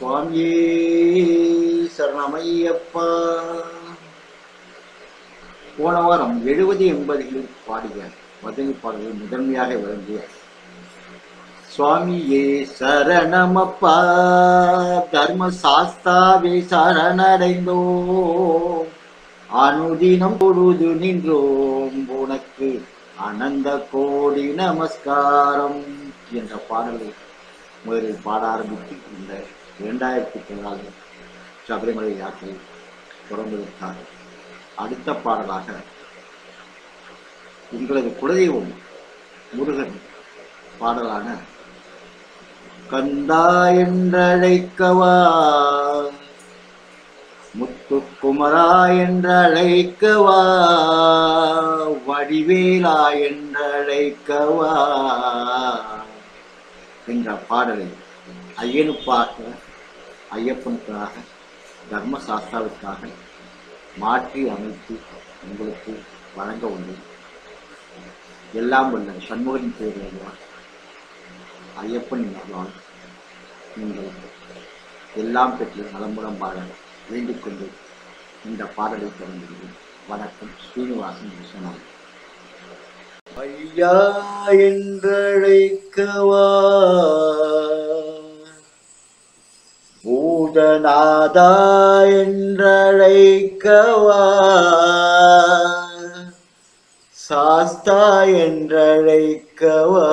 சுவாமியே சரணமையப்பா. போன வாரம் எழுபது எண்பதுகளில் பாடிய மதனி பாடல்கள் முதன்மையாக விளங்கிய சுவாமியே சரணமப்பா. தர்ம சாஸ்தாவே சரணடைந்தோம். அனுதினம் பொழுது நின்றோம். உனக்கு அனந்த கோடி நமஸ்காரம் என்ற பாடலை முதலில் பாட ஆரம்பித்து இந்த இரண்டாயிரத்தி பதினாலு சபரிமலை யாத்திரை தொடங்குவதற்காக அடுத்த பாடலாக எங்களது குலதெய்வம் முருகன் பாடலான கந்தா என்றழைக்கவா? முத்துக்குமரா என்றழைக்கவா? வடிவேலா என்றழைக்கவா? என்ற பாடலை ஐயனுப்பாக ஐயப்பனுக்காக தர்மசாஸ்தாவுக்காக மாற்றி அமைத்து உங்களுக்கு வழங்க உள்ளேன் எல்லாம் உள்ள சண்முகன் பேருவார் ஐயப்பன் அருளால் நீங்கள் எல்லாம் பெற்று நலமுடன் பாட வேண்டிக் கொண்டு இந்த பாடலை தொடங்குகிறேன். வணக்கம் ஸ்ரீனிவாசன் விஸ்வநாதன் ஐயா என்றழைக்கவா நாதா என்றழைக்கவா? சாஸ்தா என்றழைக்கவா?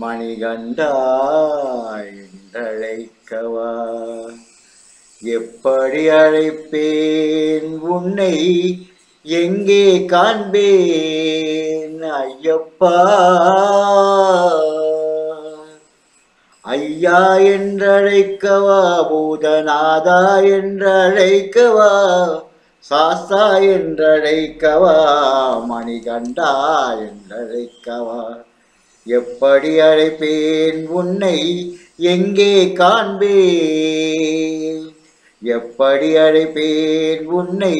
மணிகண்டா என்றழைக்கவா? எப்படி அழைப்பேன்? உன்னை எங்கே காண்பேன் ஐயப்பா? ஐயா என்றழைக்கவா பூதநாதா என்றழைக்கவா சாஸ்தா என்றழைக்கவா மணிகண்டா என்றழைக்கவா. எப்படி அழைப்பேன் உன்னை எங்கே காண்பேன்? எப்படி அழைப்பேன் உன்னை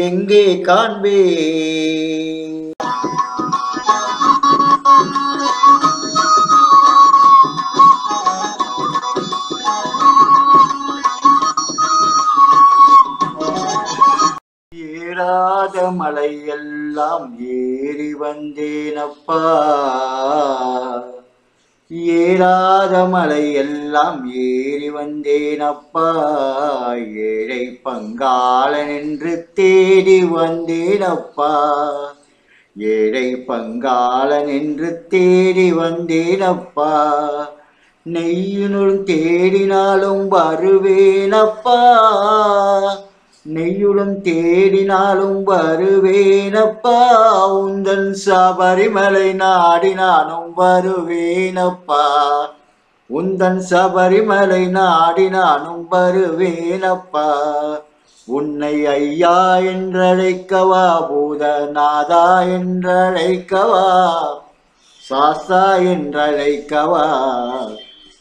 எங்கே காண்பேன்? ஏறாத மலையெல்லாம் ஏறி வந்தேனப்பா. ஏறாத மலையெல்லாம் ஏறி வந்தேனப்பா. ஏழை பங்காளன் என்று தேடி வந்தேனப்பா. ஏழை பங்காளன் என்று தேடி வந்தேனப்பா. நெய்யுனுள் தேடினாலும் வருவேனப்பா. நெய்யுடன் தேடினாலும் வருவேனப்பா. உந்தன் சபரிமலை நாடி நானும் வருவேனப்பா. உந்தன் சபரிமலை நாடி நானும் வருவேனப்பா. உன்னை ஐயா என்றழைக்கவா பூதநாதா என்றழைக்கவா. சாஸ்தா என்றழைக்கவா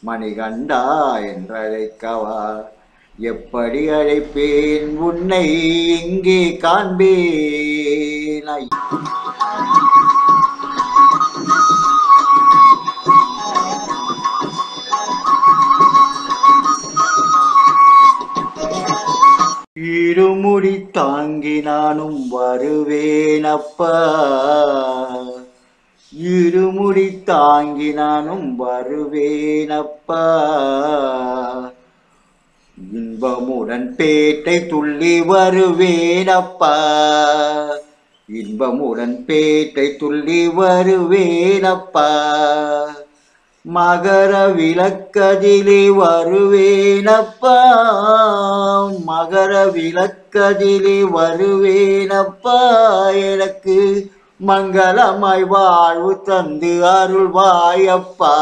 மணிகண்டா என்றழைக்கவா. எப்படி அழைப்பேன்? உன்னை இங்கே காண்பேன். இருமுடி தாங்கி நானும் வருவேனப்பா இருமுடி தாங்கி நானும் வருவேனப்பா இன்பமுடன் பேட்டை துள்ளி வருவேனப்பா. இன்பமுடன் பேட்டை துள்ளி வருவேனப்பா. மகர விளக்கதிலே வருவேனப்பா. மகர விளக்கதிலே வருவேனப்பா. எனக்கு மங்களமாய் வாழ்வு தந்து அருள்வாயப்பா.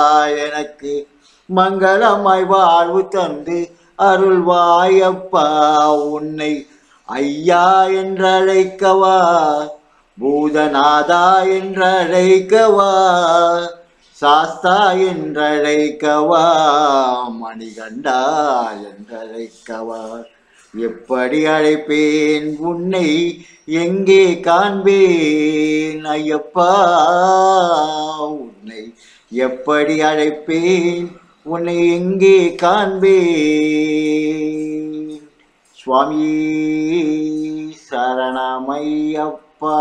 எனக்கு மங்களமாய் வாழ்வு தந்து அருள்வாயப்பா உன்னை ஐயா என்றழைக்கவா பூதநாதா என்றழைக்கவா சாஸ்தா என்றழைக்கவா மணிகண்டா என்றழைக்கவா. எப்படி அழைப்பேன்? உன்னை எங்கே காண்பேன்? ஐயப்பா உன்னை எப்படி அழைப்பேன்? உன்னை எங்கே காண்பே சுவாமி சரணமையப்பா.